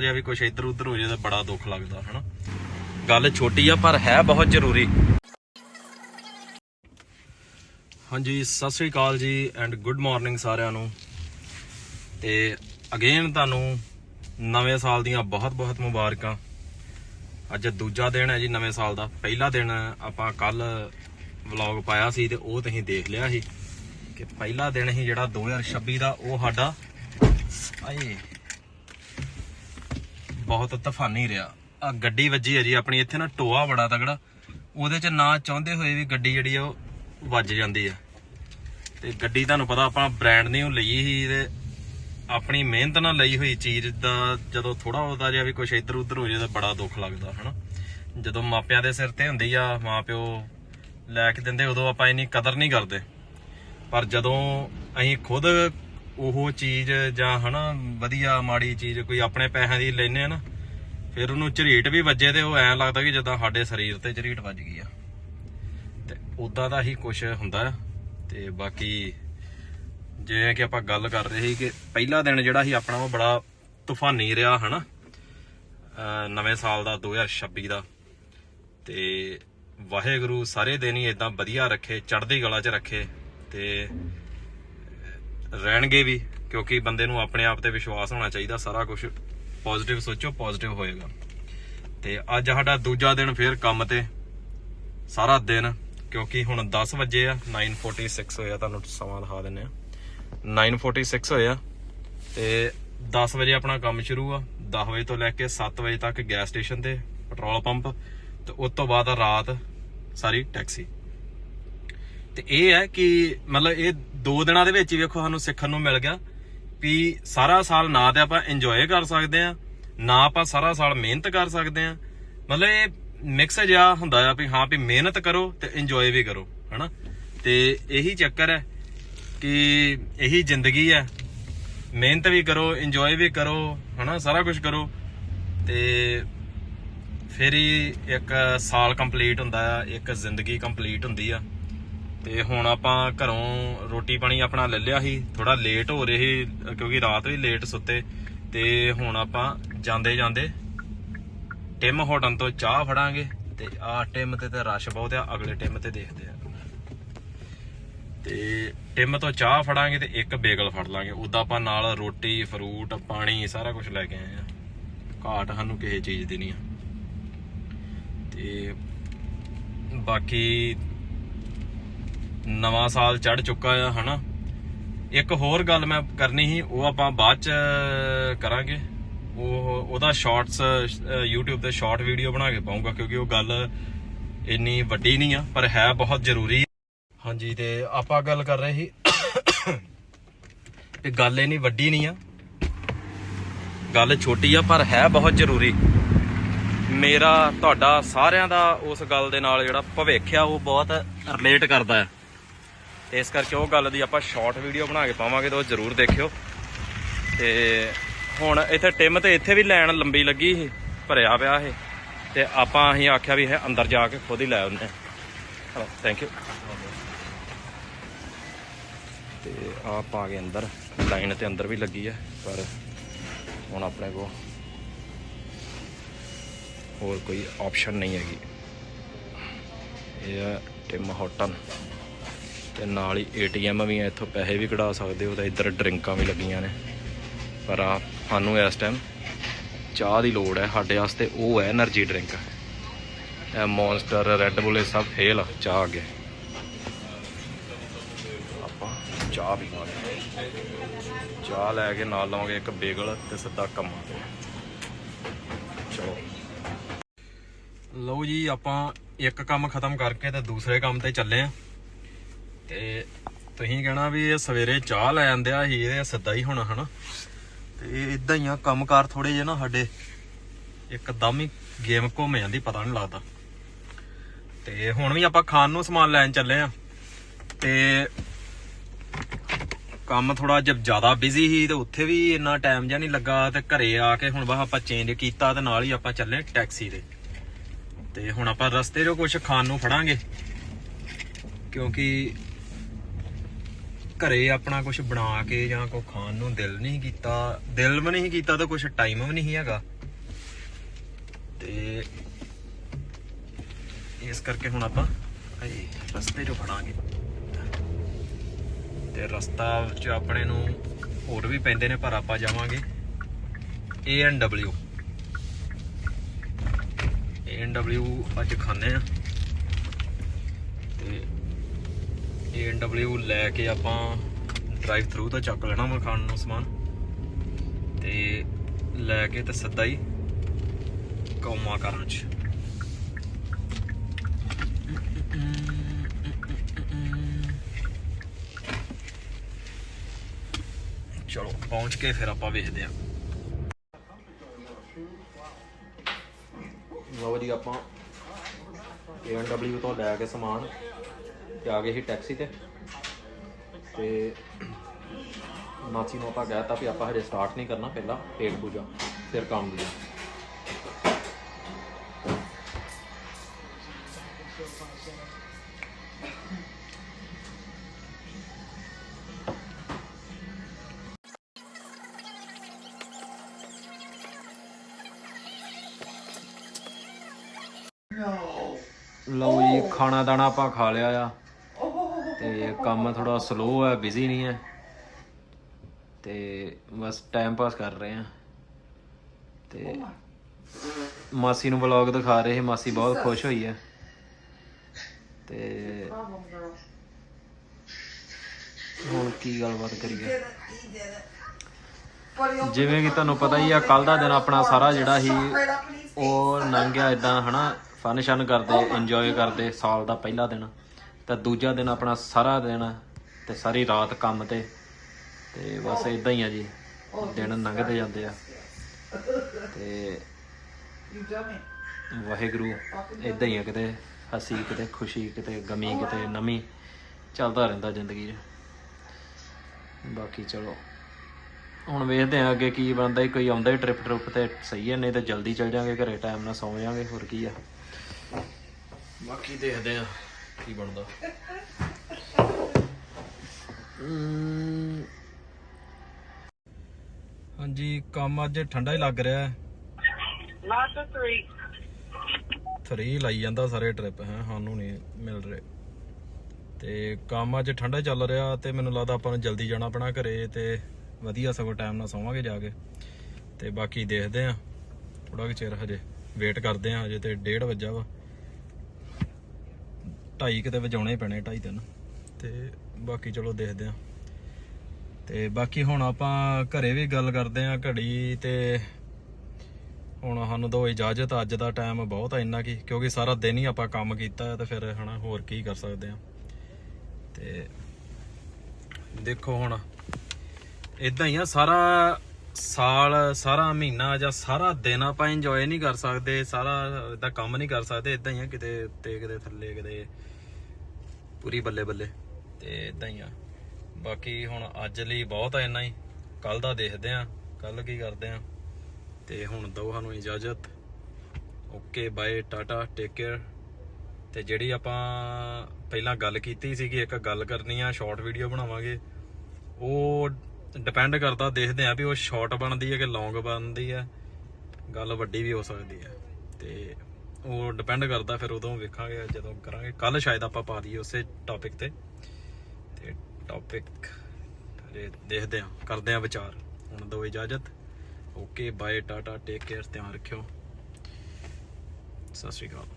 ਜਿਹਾ ਵੀ ਕੁਝ ਇੱਧਰ ਉੱਧਰ ਹੋ ਜੇ ਤਾਂ ਬੜਾ ਦੁੱਖ ਲੱਗਦਾ, ਹਨਾ। ਗੱਲ ਛੋਟੀ ਆ, ਪਰ ਹੈ ਬਹੁਤ ਜ਼ਰੂਰੀ। ਹਾਂਜੀ, ਸਤਿ ਸ੍ਰੀ ਅਕਾਲ ਜੀ ਐਂਡ ਗੁੱਡ ਮਾਰਨਿੰਗ ਸਾਰਿਆਂ ਨੂੰ। ਤੇ ਅਗੇਨ ਤੁਹਾਨੂੰ ਨਵੇਂ ਸਾਲ ਦੀਆਂ ਬਹੁਤ-ਬਹੁਤ ਮੁਬਾਰਕਾਂ। ਅੱਜ ਦੂਜਾ ਦਿਨ ਹੈ ਜੀ ਨਵੇਂ ਸਾਲ ਦਾ। ਪਹਿਲਾ ਦਿਨ ਆਪਾਂ ਕੱਲ ਵਲੌਗ ਪਾਇਆ ਸੀ ਤੇ ਉਹ ਤੁਸੀਂ ਦੇਖ ਲਿਆ ਸੀ। ਕਿ ਪਹਿਲਾ ਦਿਨ ਹੀ ਜਿਹੜਾ 2026 ਦਾ ਉਹ ਸਾਡਾ, ਆਏ। ਬਹੁਤ ਤੂਫਾਨੀ ਰਿਹਾ। ਆ ਗੱਡੀ ਵੱਜੀ ਹੈ ਜੀ ਆਪਣੀ, ਇੱਥੇ ਨਾ ਟੋਆ ਬੜਾ ਤਗੜਾ ਉਹਦੇ ਚ ਨਾ ਚਾਹੁੰਦੇ ਹੋਏ ਵੀ ਗੱਡੀ ਜਿਹੜੀ ਆ, ਉਹ ਵੱਜ ਜਾਂਦੀ ਆ। ਤੇ ਗੱਡੀ ਤੁਹਾਨੂੰ ਪਤਾ ਆਪਾਂ ਬ੍ਰਾਂਡ ਨਿਊ ਲਈ ਸੀ ਤੇ ਆਪਣੀ ਮਿਹਨਤ ਨਾਲ ਲਈ ਹੋਈ ਚੀਜ਼ ਦਾ ਜਦੋਂ ਥੋੜਾ ਉਹਦਾ ਜਿਹਾ ਵੀ ਕੁਝ ਇੱਧਰ ਉੱਧਰ ਹੋ ਜੇ ਤਾਂ ਬੜਾ ਦੁੱਖ ਲੱਗਦਾ, ਹਨਾ। ਜਦੋਂ ਮਾਪਿਆਂ ਦੇ ਸਿਰ ਤੇ ਹੁੰਦੀ ਆ, ਮਾਪਿਓ ਲੈ ਕੇ ਦਿੰਦੇ, ਉਦੋਂ ਆਪਾਂ ਇੰਨੀ ਕਦਰ ਨਹੀਂ ਕਰਦੇ। ਪਰ ਜਦੋਂ ਅਸੀਂ ਖੁਦ ਉਹ ਚੀਜ਼ ਜਾਂ ਹਨਾ ਵਧੀਆ ਮਾੜੀ ਚੀਜ਼ ਕੋਈ ਆਪਣੇ ਪੈਸਿਆਂ ਦੀ ਲੈਨੇ ਆ ਨਾ, ਫਿਰ ਉਹਨੂੰ ਝਰੀਟ ਵੀ ਵੱਜੇ ਤੇ ਉਹ ਐਂ ਲੱਗਦਾ ਕਿ ਜਿੱਦਾਂ ਸਾਡੇ ਸਰੀਰ ਤੇ ਝਰੀਟ ਵੱਜ ਗਈ ਆ। ਤੇ ਉਦਾਂ ਦਾ ਹੀ ਕੁਝ ਹੁੰਦਾ ਆ। ਤੇ ਬਾਕੀ ਜਿਵੇਂ ਕਿ ਆਪਾਂ ਗੱਲ ਕਰ ਰਹੇ ਸੀ ਕਿ ਪਹਿਲਾ ਦਿਨ ਜਿਹੜਾ ਸੀ ਆਪਣਾ ਉਹ ਬੜਾ ਤੂਫਾਨੀ ਰਿਹਾ ਹਨਾ। ਅਹ ਨਵੇਂ ਸਾਲ ਦਾ 2026 ਦਾ। ਤੇ ਵਾਹਿਗੁਰੂ ਸਾਰੇ ਦਿਨ ਹੀ ਇਦਾਂ ਵਧੀਆ ਰੱਖੇ, ਚੜ੍ਹਦੀ ਕਲਾ 'ਚ ਰੱਖੇ। ਤੇ ਰਹਿਣਗੇ ਵੀ, ਕਿਉਂਕਿ ਬੰਦੇ ਨੂੰ ਆਪਣੇ ਆਪ ਤੇ ਵਿਸ਼ਵਾਸ ਹੋਣਾ ਚਾਹੀਦਾ, ਸਾਰਾ ਕੁਝ ਪੋਜ਼ਿਟਿਵ ਸੋਚੋ ਪੋਜ਼ਿਟਿਵ ਹੋਏਗਾ। ਤੇ ਅੱਜ ਸਾਡਾ ਦੂਜਾ ਦਿਨ ਫੇਰ ਕੰਮ ਤੇ, ਸਾਰਾ ਦਿਨ, ਕਿਉਂਕਿ ਹੁਣ 10 ਵਜੇ ਆ 9:46 ਹੋਇਆ, ਤੁਹਾਨੂੰ ਸਮਾਂ ਦਿਖਾ ਦਿੰਨੇ ਆ। 9:46 ਹੋਇਆ, ਤੇ 10 ਵਜੇ ਆਪਣਾ ਕੰਮ ਸ਼ੁਰੂ ਆ 10 ਵਜੇ ਤੋਂ ਲੈ ਕੇ 7 ਵਜੇ ਤੱਕ ਗੈਸ ਸਟੇਸ਼ਨ ਤੇ ਪੈਟਰੋਲ ਪੰਪ ਤੇ ਉਸ ਤੋਂ ਬਾਅਦ ਰਾਤ ਸਾਰੀ ਟੈਕਸੀ ਤੇ ਇਹ ਹੈ ਕਿ ਮਤਲਬ ਇਹ ਦੋ ਦਿਨਾਂ ਦੇ ਵਿੱਚ ਹੀ ਵੇਖੋ ਸਾਨੂੰ ਸਿੱਖਣ ਨੂੰ ਮਿਲ ਗਿਆ ਵੀ ਸਾਰਾ ਸਾਲ ਨਾ ਤੇ ਆਪਾਂ ਇੰਜੋਏ ਕਰ ਸਕਦੇ ਆ ਨਾ ਆਪਾਂ ਸਾਰਾ ਸਾਲ ਮਿਹਨਤ ਕਰ ਸਕਦੇ ਆ ਮਤਲਬ ਇਹ ਮਿਕਸ ਜਿਹਾ ਹੁੰਦਾ ਆ ਵੀ ਹਾਂ ਵੀ ਮਿਹਨਤ ਕਰੋ ਤੇ ਇੰਜੋਏ ਵੀ ਕਰੋ, ਹਨਾ? ਤੇ ਇਹੀ ਚੱਕਰ ਹੈ ਕਿ ਇਹੀ ਜ਼ਿੰਦਗੀ ਹੈ। ਮਿਹਨਤ ਵੀ ਕਰੋ ਇੰਜੋਏ ਵੀ ਕਰੋ, ਹਨਾ? ਸਾਰਾ ਕੁਝ ਕਰੋ। ਤੇ ਫਿਰ ਹੀ ਇੱਕ ਸਾਲ ਕੰਪਲੀਟ ਹੁੰਦਾ ਆ, ਇੱਕ ਜ਼ਿੰਦਗੀ ਕੰਪਲੀਟ ਹੁੰਦੀ ਆ। ਤੇ ਹੁਣ ਆਪਾਂ ਘਰੋਂ ਰੋਟੀ ਪਾਣੀ ਆਪਣਾ ਲੈ ਲਿਆ ਸੀ। ਥੋੜਾ ਲੇਟ ਹੋ ਰਹੇ ਸੀ, ਕਿਉਂਕਿ ਰਾਤ ਵੀ ਲੇਟ ਸੁੱਤੇ। ਤੇ ਹੁਣ ਆਪਾਂ ਜਾਂਦੇ ਜਾਂਦੇ ਟਿਮ ਹੋਟਲ ਤੋਂ ਚਾਹ ਫੜਾਂਗੇ ਤੇ ਆ ਟਿਮ ਤੇ ਤਾਂ ਰਸ਼ ਬਹੁਤ ਆ, ਅਗਲੇ ਟਿਮ ਤੇ ਦੇਖਦੇ ਆ। ਤੇ ਟਿਮ ਤੋਂ ਚਾਹ ਫੜਾਂਗੇ ਤੇ ਇੱਕ ਬੇਗਲ ਫੜ ਲਾਂਗੇ। ਉਦਾਂ ਆਪਾਂ ਨਾਲ ਰੋਟੀ ਫਰੂਟ ਪਾਣੀ ਸਾਰਾ ਕੁਝ ਲੈ ਕੇ ਆਏ ਆ। ਘਾਟ ਸਾਨੂੰ ਕਿਸੇ ਚੀਜ਼ ਦੀ ਨਹੀਂ ਆ। ਤੇ ਬਾਕੀ ਨਵਾਂ ਸਾਲ ਚੜ ਚੁੱਕਾ ਆ, ਹਨਾ? ਇੱਕ ਹੋਰ ਗੱਲ ਮੈਂ ਕਰਨੀ ਸੀ, ਉਹ ਆਪਾਂ ਬਾਅਦ ਚ ਕਰਾਂਗੇ। ਉਹ, ਉਹਦਾ ਸ਼ਾਰਟਸ YouTube ਤੇ ਸ਼ਾਰਟ ਵੀਡੀਓ ਬਣਾ ਕੇ ਪਾਉਂਗਾ ਕਿਉਂਕਿ ਉਹ ਗੱਲ ਇੰਨੀ ਵੱਡੀ ਨਹੀਂ ਆ, ਪਰ ਹੈ ਬਹੁਤ ਜ਼ਰੂਰੀ। ਹਾਂਜੀ, ਤੇ ਆਪਾਂ ਗੱਲ ਕਰ ਰਹੇ ਸੀ ਤੇ ਗੱਲ ਇੰਨੀ ਵੱਡੀ ਨਹੀਂ ਆ। ਗੱਲ ਛੋਟੀ ਆ, ਪਰ ਹੈ ਬਹੁਤ ਜ਼ਰੂਰੀ। ਮੇਰਾ, ਤੁਹਾਡਾ ਸਾਰਿਆਂ ਦਾ ਉਸ ਗੱਲ ਦੇ ਨਾਲ ਜਿਹੜਾ ਭਵਿੱਖ ਆ, ਉਹ ਬਹੁਤ ਰਿਲੇਟ ਕਰਦਾ ਹੈ ਤੇ ਇਸ ਕਰਕੇ ਉਹ ਗੱਲ ਦੀ ਆਪਾਂ ਸ਼ਾਰਟ ਵੀਡੀਓ ਬਣਾ ਕੇ ਪਾਵਾਂਗੇ ਤਾਂ ਉਹ ਜ਼ਰੂਰ ਦੇਖਿਓ। ਤੇ ਹੁਣ ਇੱਥੇ ਟਿਮ ਤੇ ਇੱਥੇ ਵੀ ਲਾਈਨ ਲੰਬੀ ਲੱਗੀ ਸੀ, ਭਰਿਆ ਪਿਆ ਇਹ ਤੇ ਆਪਾਂ ਅਸੀਂ ਆਖਿਆ ਵੀ ਇਹ ਅੰਦਰ ਜਾ ਕੇ ਖੁਦ ਹੀ ਲੈ ਆਉਂਦੇ ਹਾਂ। ਥੈਂਕ ਯੂ ਤੇ ਆ ਪਾ ਕੇ ਅੰਦਰ, ਲਾਈਨ ਤੇ ਅੰਦਰ ਵੀ ਲੱਗੀ ਹੈ ਪਰ ਹੁਣ ਆਪਣੇ ਕੋਲ ਹੋਰ ਕੋਈ ਆਪਸ਼ਨ ਨਹੀਂ ਹੈਗੀ। ਇਹ ਹੈ ਟਿਮ ਹੋਟਲ ਤੇ ਨਾਲ ਹੀ ਏਟੀਐਮ ਵੀ ਆ, ਇੱਥੋਂ ਪੈਸੇ ਵੀ ਕਢਾ ਸਕਦੇ ਹੋ ਤਾਂ ਇੱਧਰ ਡਰਿੰਕਾਂ ਵੀ ਲੱਗੀਆਂ ਨੇ। ਪਰ ਆ, ਸਾਨੂੰ ਇਸ ਟਾਈਮ ਚਾਹ ਦੀ ਲੋੜ ਹੈ, ਸਾਡੇ ਵਾਸਤੇ ਉਹ ਹੈ એનર્ਜੀ ਡਰਿੰਕ ਇਹ ਮੌਨਸਟਰ ਰੈੱਡ ਬੁੱਲ ਇਹ ਸਭ ਫੇਲ ਆ, ਚਾਹ ਅੱਗੇ। ਆਪਾਂ ਚਾਹ ਵੀ ਪੀਵਾਂਗੇ ਚਾਹ ਲੈ ਕੇ ਨਾਲ ਲਾਵਾਂਗੇ ਇੱਕ ਬੇਗਲ ਤੇ ਸਿੱਧਾ ਕੰਮਾਂ ਤੇ। ਚਲੋ। ਲਓ ਜੀ, ਆਪਾਂ ਇੱਕ ਕੰਮ ਖਤਮ ਕਰਕੇ ਤੇ ਦੂਸਰੇ ਕੰਮ ਤੇ ਚੱਲੇ ਆਂ। ਤੇ ਤੁਸੀਂ ਕਹਿਣਾ ਵੀ ਇਹ ਸਵੇਰੇ ਚਾਹ ਲੈ ਆਂਦੇ ਆ ਹੀ ਇਹ ਸਿੱਧਾ ਹੀ ਹੋਣਾ, ਹਨਾ? ਤੇ ਇਹ ਇਦਾਂ ਹੀ ਆ, ਕੰਮਕਾਰ ਥੋੜੇ ਜਿਹੇ ਨਾ ਸਾਡੇ, ਇੱਕਦਮ ਹੀ ਗੇਮ ਘੁੰਮ ਜਾਂਦੀ, ਪਤਾ ਨਹੀਂ ਲੱਗਦਾ। ਤੇ ਹੁਣ ਵੀ ਆਪਾਂ ਖਾਣ ਨੂੰ ਸਮਾਨ ਲੈਣ ਚੱਲੇ ਆ। ਤੇ ਕੰਮ ਥੋੜਾ ਜਿਹਾ ਜ਼ਿਆਦਾ ਬਿਜ਼ੀ ਸੀ, ਤੇ ਉੱਥੇ ਵੀ ਇੰਨਾ ਟਾਈਮ ਜਿਹਾ ਨਹੀਂ ਲੱਗਾ, ਤੇ ਘਰੇ ਆ ਕੇ ਹੁਣ ਬਸ ਆਪਾਂ ਚੇਂਜ ਕੀਤਾ, ਤੇ ਨਾਲ ਹੀ ਆਪਾਂ ਚੱਲੇ ਟੈਕਸੀ ਦੇ ਤੇ ਹੁਣ ਆਪਾਂ ਰਸਤੇ 'ਚੋਂ ਕੁਝ ਖਾਣ ਨੂੰ ਫੜਾਂਗੇ, ਕਿਉਂਕਿ ਘਰੇ ਆਪਣਾ ਕੁਝ ਬਣਾ ਕੇ ਜਾਂ ਕੋ ਖਾਣ ਨੂੰ ਦਿਲ ਨਹੀਂ ਕੀਤਾ, ਦਿਲ ਵੀ ਨਹੀਂ ਕੀਤਾ ਤਾਂ ਕੁਝ ਟਾਈਮ ਵੀ ਨਹੀਂ ਹੈਗਾ। ਤੇ ਇਸ ਕਰਕੇ ਹੁਣ ਆਪਾਂ ਰਸਤੇ 'ਚੋਂ ਫੜਾਂਗੇ ਤੇ ਰਸਤਾ 'ਚ ਆਪਣੇ ਨੂੰ ਹੋਰ ਵੀ ਪੈਂਦੇ ਨੇ ਪਰ ਆਪਾਂ ਜਾਵਾਂਗੇ ਏ ਐਨ ਡਬਲਿਊ ਏ ਐਨ ਡਬਲਿਊ ਅੱਜ ਖਾਣੇ ਆ ਤੇ ਏ ਐਨ ਡਬਲਿਊ ਲੈ ਕੇ ਆਪਾਂ ਡਰਾਈਵ ਥਰੂ ਤਾਂ ਚੱਕ ਲੈਣਾ ਵਾ ਖਾਣ ਨੂੰ ਸਮਾਨ। ਤੇ ਲੈ ਕੇ ਤੇ ਸਿੱਧਾ ਹੀ ਕੌਮਾ ਕਰਨ ਚ। ਚਲੋ, ਪਹੁੰਚ ਕੇ ਫਿਰ ਆਪਾਂ ਵੇਖਦੇ ਆਂ ਲਓ ਜੀ ਆਪਾਂ ANW ਤੋਂ ਲੈ ਕੇ ਸਮਾਨ। ਤੇ ਆ ਗਏ ਸੀ ਟੈਕਸੀ ਤੇ ਤੇ ਮਾਚੀ ਨੂੰ ਆਪਾਂ ਕਹਿਤਾ ਵੀ ਆਪਾਂ ਹਜੇ ਸਟਾਰਟ ਨਹੀਂ ਕਰਨਾ ਪਹਿਲਾਂ ਪੇਟ ਪੂਜਾ ਫਿਰ ਕੰਮ ਦੀ। ਲਓ ਜੀ ਖਾਣਾ ਦਾਣਾ ਆਪਾਂ ਖਾ ਲਿਆ ਆ। ਤੇ ਕੰਮ ਥੋੜਾ ਸਲੋ ਹੈ ਬਿਜ਼ੀ ਨਹੀਂ ਹੈ ਤੇ ਬਸ ਟਾਈਮ ਪਾਸ ਕਰ ਰਹੇ ਆ। ਤੇ ਮਾਸੀ ਨੂੰ ਵਲੌਗ ਦਿਖਾ ਰਹੇ ਮਾਸੀ ਬਹੁਤ ਖੁਸ਼ ਹੋਈ ਹੈ ਤੇ ਹੁਣ ਕੀ ਗੱਲਬਾਤ ਕਰੀਏ? ਜਿਵੇਂ ਕਿ ਤੁਹਾਨੂੰ ਪਤਾ ਹੀ ਆ ਕੱਲ ਦਾ ਦਿਨ ਆਪਣਾ ਸਾਰਾ ਜਿਹੜਾ ਸੀ ਉਹ ਲੰਘ ਗਿਆ ਇਦਾਂ ਹਨਾ? ਫਨ ਸ਼ਨ ਕਰਦੇ ਇੰਜੋਏ ਕਰਦੇ ਸਾਲ ਦਾ ਪਹਿਲਾ ਦਿਨ। ਤੇ ਦੂਜਾ ਦਿਨ ਆਪਣਾ ਸਾਰਾ ਦਿਨ ਤੇ ਸਾਰੀ ਰਾਤ ਕੰਮ ਤੇ ਤੇ ਬਸ ਇਦਾਂ ਹੀ ਆ ਜੀ। ਦਿਨ ਲੰਘਦੇ ਜਾਂਦੇ ਆ। ਤੇ ਵਾਹਿਗੁਰੂ ਇਦਾਂ ਹੀ ਆ ਕਿਤੇ ਹਸੀ ਕਿਤੇ ਖੁਸ਼ੀ ਕਿਤੇ ਗਮੀ ਕਿਤੇ ਨਮੀ ਚੱਲਦਾ ਰਹਿੰਦਾ ਜ਼ਿੰਦਗੀ 'ਚ। ਬਾਕੀ ਚਲੋ ਹੁਣ ਵੇਖਦੇ ਆ ਅੱਗੇ ਕੀ ਬਣਦਾ ਈ, ਕੋਈ ਆਉਂਦਾ ਹੀ ਟ੍ਰਿਪ ਟ੍ਰਿਪ ਤੇ ਸਹੀ ਹੈ ਨਹੀਂ ਤਾਂ ਜਲਦੀ ਚੱਲ ਜਾਾਂਗੇ ਘਰੇ ਟਾਈਮ ਨਾਲ ਸੌਂ ਜਾਾਂਗੇ ਹੋਰ ਕੀ ਆ। ਬਾਕੀ ਦੇਖਦੇ ਆ ਕੀ ਬਣਦਾ? ਹਾਂਜੀ ਕੰਮ ਅੱਜ ਠੰਡਾ ਹੀ ਲੱਗ ਰਿਹਾ ਹੈ। Lots of three. 3 ਲਾਈ ਜਾਂਦਾ ਸਾਰੇ ਟ੍ਰਿਪ ਹੈ ਸਾਨੂੰ ਨਹੀਂ ਮਿਲ ਰਹੇ। ਤੇ ਕੰਮ ਅੱਜ ਠੰਡਾ ਚੱਲ ਰਿਹਾ ਤੇ ਮੈਨੂੰ ਲੱਗਦਾ ਆਪਾਂ ਨੂੰ ਜਲਦੀ ਜਾਣਾ ਪੈਣਾ ਘਰੇ ਤੇ ਵਧੀਆ ਸਗੋਂ ਟਾਈਮ ਨਾਲ ਸੌਵਾਂਗੇ ਜਾ ਕੇ। ਤੇ ਬਾਕੀ ਦੇਖਦੇ ਆ ਥੋੜਾ ਕਿ ਚਿਰ ਹਜੇ ਵੇਟ ਕਰਦੇ ਆ ਹਜੇ ਤੇ 1:30 ਵਜਾ ਵਾ। ਢਾਈ ਕਿਤੇ ਵਜਾਉਣੇ ਪੈਣੇ, ਢਾਈ ਤਿੰਨ। ਤੇ ਬਾਕੀ ਚਲੋ ਦੇਖਦੇ ਆ। ਤੇ ਬਾਕੀ ਹੁਣ ਆਪਾਂ ਘਰੇ ਵੀ ਗੱਲ ਕਰਦੇ ਆ ਘੜੀ ਤੇ ਹੁਣ ਸਾਨੂੰ ਦੋ ਇਜਾਜ਼ਤ ਅੱਜ ਦਾ ਟਾਈਮ ਬਹੁਤ ਆ ਇੰਨਾ ਕੀ, ਕਿਉਂਕਿ ਸਾਰਾ ਦਿਨ ਹੀ ਆਪਾਂ ਕੰਮ ਕੀਤਾ ਹੈ ਤੇ ਫਿਰ ਹਨਾ ਹੋਰ ਕੀ ਕਰ ਸਕਦੇ ਆ। ਤੇ ਦੇਖੋ ਹੁਣ ਇਦਾਂ ਹੀ ਆ, ਸਾਰਾ ਸਾਲ, ਸਾਰਾ ਮਹੀਨਾ ਜਾਂ ਸਾਰਾ ਦਿਨ ਆਪਾਂ ਇੰਜੋਏ ਨਹੀਂ ਕਰ ਸਕਦੇ, ਸਾਰਾ ਇਦਾਂ ਕੰਮ ਨਹੀਂ ਕਰ ਸਕਦੇ ਇਦਾਂ ਹੀ ਆ ਕਿਤੇ ਉੱਤੇ, ਕਿਤੇ ਥੱਲੇ, ਕਿਤੇ ਪੂਰੀ ਬੱਲੇ ਬੱਲੇ, ਤੇ ਇਦਾਂ ਹੀ ਆ। ਬਾਕੀ ਹੁਣ ਅੱਜ ਲਈ ਬਹੁਤ ਆ ਇੰਨਾ ਹੀ। ਕੱਲ ਦਾ ਦੇਖਦੇ ਆ ਕੱਲ ਕੀ ਕਰਦੇ ਆ। ਤੇ ਹੁਣ ਦੋ ਸਾਨੂੰ ਇਜਾਜ਼ਤ। Okay, bye, tata take care ਤੇ ਜਿਹੜੀ ਆਪਾਂ ਪਹਿਲਾਂ ਗੱਲ ਕੀਤੀ ਸੀਗੀ, ਇੱਕ ਗੱਲ ਕਰਨੀ ਆ ਸ਼ਾਰਟ ਵੀਡੀਓ ਬਣਾਵਾਂਗੇ। ਉਹ ਡਿਪੈਂਡ ਕਰਦਾ, ਦੇਖਦੇ ਆ ਵੀ ਉਹ ਸ਼ਾਰਟ ਬਣਦੀ ਹੈ ਕਿ ਲੌਂਗ ਬਣਦੀ ਹੈ। ਗੱਲ ਵੱਡੀ ਵੀ ਹੋ ਸਕਦੀ ਹੈ। ਤੇ ਉਹ ਡਿਪੈਂਡ ਕਰਦਾ, ਫਿਰ ਉਦੋਂ ਵੇਖਾਂਗੇ, ਜਦੋਂ ਕਰਾਂਗੇ। ਕੱਲ ਸ਼ਾਇਦ ਆਪਾਂ ਪਾ ਦਈਏ ਉਸੇ ਟੌਪਿਕ ਤੇ। ਤੇ ਟੌਪਿਕ ਹਜੇ ਦੇਖਦੇ ਆ ਕਰਦੇ ਆ ਵਿਚਾਰ। ਹੁਣ ਦੋ ਇਜਾਜ਼ਤ। Okay bye tata take care ਧਿਆਨ ਰੱਖਿਓ। ਸਤਿ ਸ਼੍ਰੀ ਅਕਾਲ।